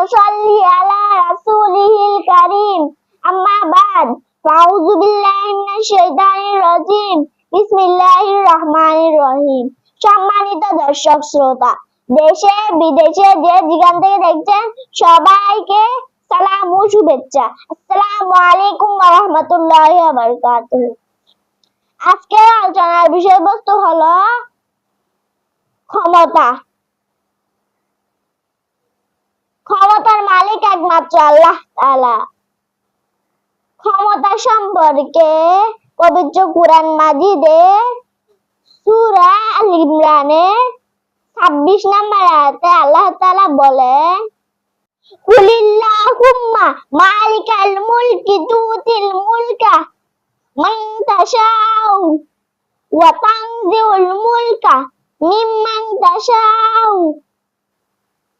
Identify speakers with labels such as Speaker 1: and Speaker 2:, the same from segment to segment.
Speaker 1: ونصلي على رسوله الكريم أما بعد فأعوذ بالله من الشيطان الرجيم بسم الله الرحمن الرحيم সম্মানিত দর্শক শ্রোতা দেশে বিদেশে যে যেখান থেকে দেখছেন সবাইকে সালাম ও শুভেচ্ছা আসসালামু আলাইকুম ওয়া রাহমাতুল্লাহি ওয়া বারাকাতুহু আজকের আলোচনার বিষয়বস্তু হলো ক্ষমতা ক্ষমতার মালিক একমাত্র আল্লাহ তাআলা। ক্ষমতা সম্পর্কে পবিত্র কুরআন মাজিদে সূরা আল ইমরানের 26 নম্বর আয়াতে আল্লাহ তাআলা বলেন, কুলিল্লাহুম্মা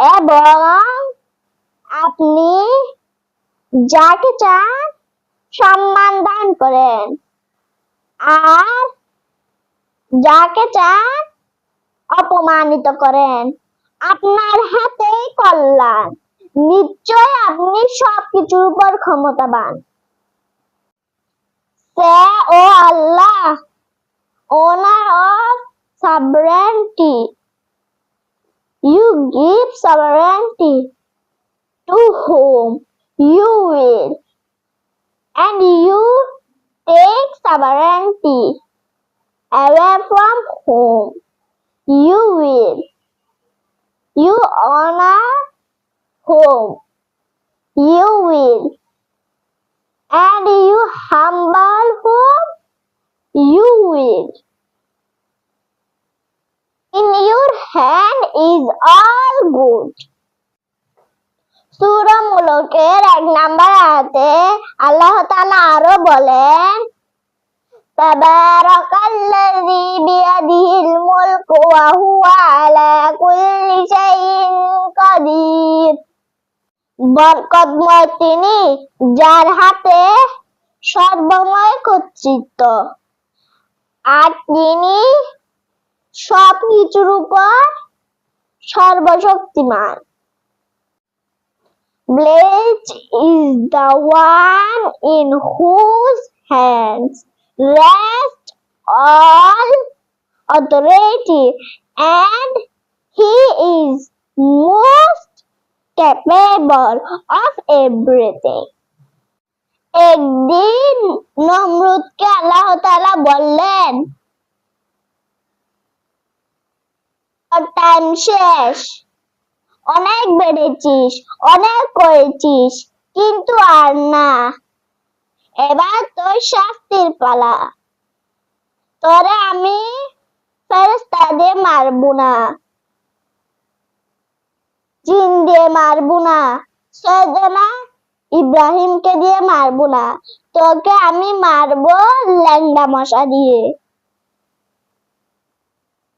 Speaker 1: এবং আপনি যাকে চান সম্মান দান করেন। আর যাকে চান অপমানিত করেন। আপনার হাতেই কল্যাণ। নিশ্চয় আপনি সবকিছুর উপর ক্ষমতাবান সে ও আল্লাহ owner of sovereignty you give sovereignty to whom you will and you take sovereignty away whom you will you honor whom you will and you humble home. you will in your hand is all good সূরা মুলকের এক number আয়াতে আল্লাহ তাআলা আরও বলেন তিনি যার হাতে সর্বময় কর্তৃত্ব। আর তিনি সব কিছুর উপর সর্বশক্তিমান। Blessed is the one in whose hands rest all authority and he is most capable of everything. একদিন নমরুদকে আল্লাহ তাআলা বললেন টাইম শেষ অনেক বেড়েছিস অনেক করেছিস কিন্তু আর না এবার তোর শাস্তির পালা। তোরে আমি ফেরেস্তা দিয়ে মারবো না। জিন দিয়ে মারবো না। সৈয়দনা ইব্রাহিমকে দিয়ে মারবো না। তোকে আমি মারবো ল্যাংডা মশা দিয়ে।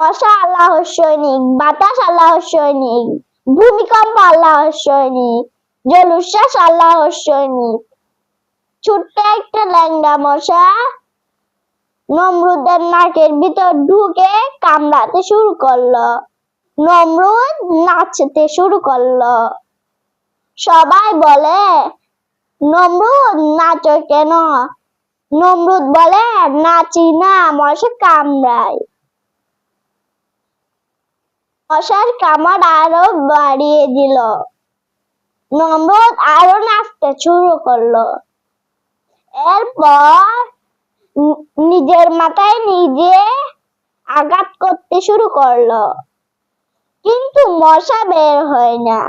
Speaker 1: মশা আল্লাহর সৈনিক, বাতাস আল্লাহর সৈনিক, ভূমিকম্প আল্লাহর সৈনিক জলুশ্বাস আল্লাহর সৈনিক। ছোট্ট একটা ল্যাংডা মশা নমরুদের নাকের ভিতর ঢুকে কামড়াতে শুরু করল। নমরুদ নাচতে শুরু করল। সবাই বলে, নমরুদ, নাচো কেন? নমরুদ বলে, নাচি না, মশা কামড়ায়। মশার কামড় আরও বাড়িয়ে দিল। নমরুদ আরও নাচতে শুরু করল। এরপর নিজের মাথায় নিজে আঘাত করতে শুরু করল। কিন্তু মশা বের হয় না।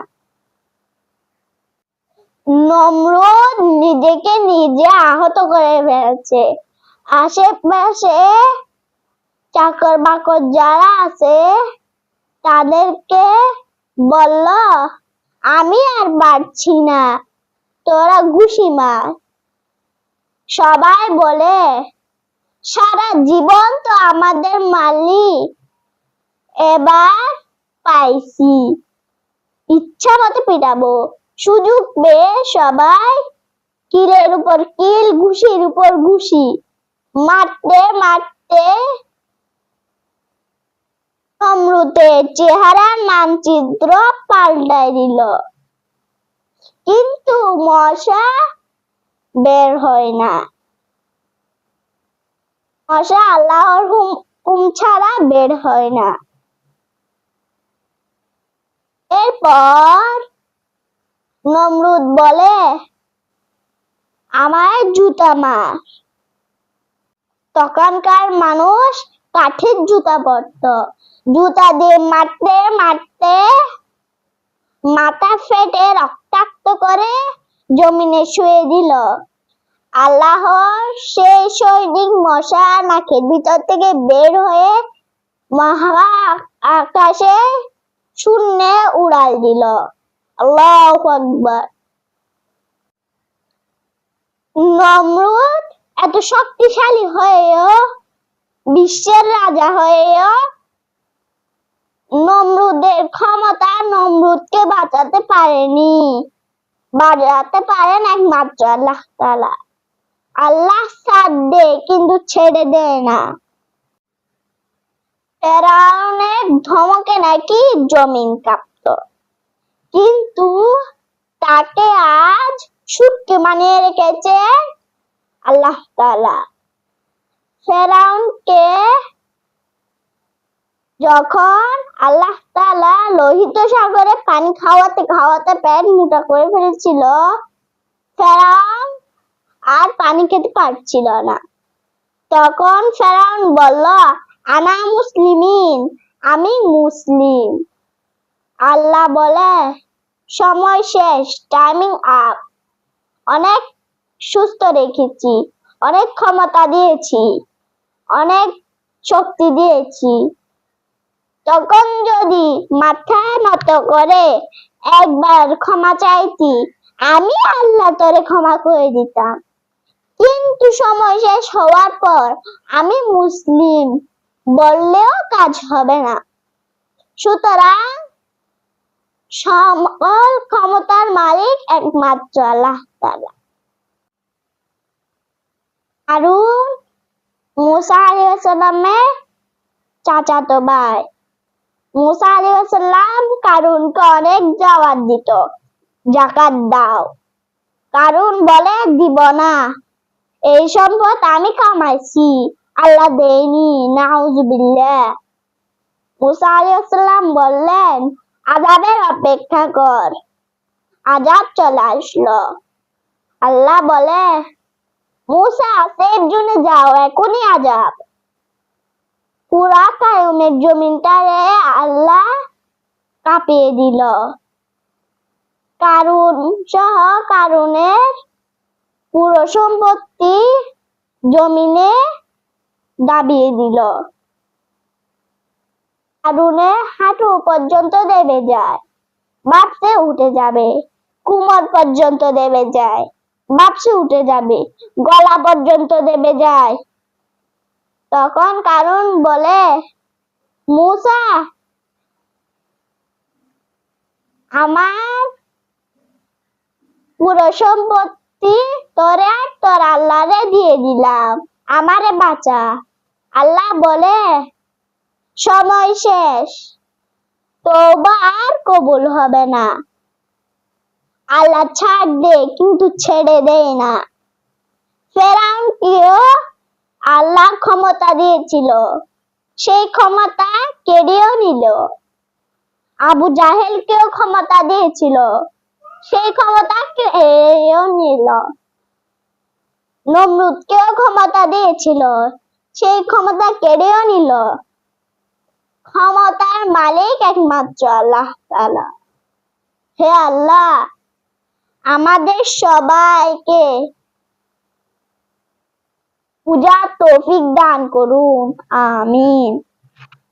Speaker 1: নমরুদ নিজেকে নিজে আহত করে ফেলছে। আশেপাশে চাকর বাকর যারা আছে, তাদেরকে বলল, আমি আর পারছি না। তোরা ঘুষি মার। সবাই বলে, সারা জীবন তো আমাদের মারলি এবার পাইছি। ইচ্ছা মতো পিটাবো। সুযোগ পেয়ে সবাই কিলের উপর কিল, ঘুষির উপর ঘুষি। মারতে মারতে অমৃতের চেহারার মানচিত্র পাল্টাই দিল। কিন্তু মশা বের হয় না। মশা আল্লাহর হুকুম ছাড়া বের হয় না। এরপর নমরুদ বলে আমার জুতা মার। তখনকার মানুষ কাঠের জুতা পরত। জুতা দিয়ে মারতে মারতে মাথা ফেটে রক্তাক্ত করে জমিনে শুয়ে দিল। আল্লাহর সেই সৈনিক মশা নাকের ভিতর থেকে বের হয়ে মহা আকাশে শূন্যে উড়াল দিল। আল্লাহ এত শক্তিশালী হয়েও, বিশ্বের রাজা হয়েও নমরুদের ক্ষমতা নমরুদকে বাঁচাতে পারেনি। বাঁচাতে পারেন একমাত্র আল্লাহ তাআলা। আল্লাহ সাথ দেয়, কিন্তু ছেড়ে দেয় না। ফেরাউনের ধমকে নাকি জমিন কাঁপত। কিন্তু তাকে আজ সুটকে বানিয়ে রেখেছে আল্লাহ তাআলা। ফেরাউনকে যখন আল্লাহ তাআলা লোহিত সাগরে পানি খাওয়াতে খাওয়াতে পেট মোটা করে ফেলেছিল, ফেরাউন আর পানি খেতে পারছিল না। তখন ফেরাউন বলল, আনা মুসলিমিন, আমি মুসলিম। আল্লাহ বলে, সময় শেষ টাইমিং আপ অনেক সুস্থ রেখেছি, অনেক ক্ষমতা দিয়েছি, অনেক শক্তি দিয়েছি। তখন যদি মাথা নত করে একবার ক্ষমা চাইতি, আমি আল্লাহ তোরে ক্ষমা করে দিতাম। কিন্তু সময় শেষ হওয়ার পর আমি মুসলিম বললেও কাজ হবে না। সুতরাং সকল ক্ষমতার মালিক একমাত্র আল্লাহ তাআলা। হারুন মুসা আলাইহিস সালামের চাচাতো ভাই। মুসা কারুনকে অনেক জাওয়াত দিত। জাকাত দাও। বলে, দিব না। এই সম্পদ আমি কামাইছি। আল্লাহ দেয়নি। বললেন অপেক্ষা কর। আজাব চলে আসলো। আল্লাহ বলে, মুসা, সেফ জোনে যাও। এখনই আজাব পুরা কায়ুমের জমিনটারে আল্লাহ কাঁপিয়ে দিল। কারুন সহ কারুনের পুরো সম্পত্তি জমিনে দাবিয়ে দিল। কারুনে হাঁটু পর্যন্ত দেবে যায়, বাপসে উঠে যাবে কুমর পর্যন্ত দেবে যায়, বাপসে উঠে যাবে, গলা পর্যন্ত দেবে যায়। তখন কারণ বলে, মুসা আমার পুরো সম্পত্তি তোরে আর তোর আল্লাহরে দিয়ে দিলাম। আমারে বাঁচা। আল্লাহ বলে, সময় শেষ। তওবা আর কবুল হবে না। আল্লাহ ছাড় দে, কিন্তু ছেড়ে দেয় না। ফেরাউনকেও আল্লাহ ক্ষমতা দিয়েছিল। সেই ক্ষমতা কেড়েও নিল। আবু জাহেলকেও ক্ষমতা দিয়েছিল। সেই ক্ষমতা কেড়েও নিল। নমরুদকেও ক্ষমতা দিয়েছিল। সেই ক্ষমতা কেড়েও নিল। ক্ষমতার মালিক একমাত্র আল্লাহ তাআলা। হে আল্লাহ, আমাদের সবাইকে পূজার তৌফিক দান করুন। আমিন।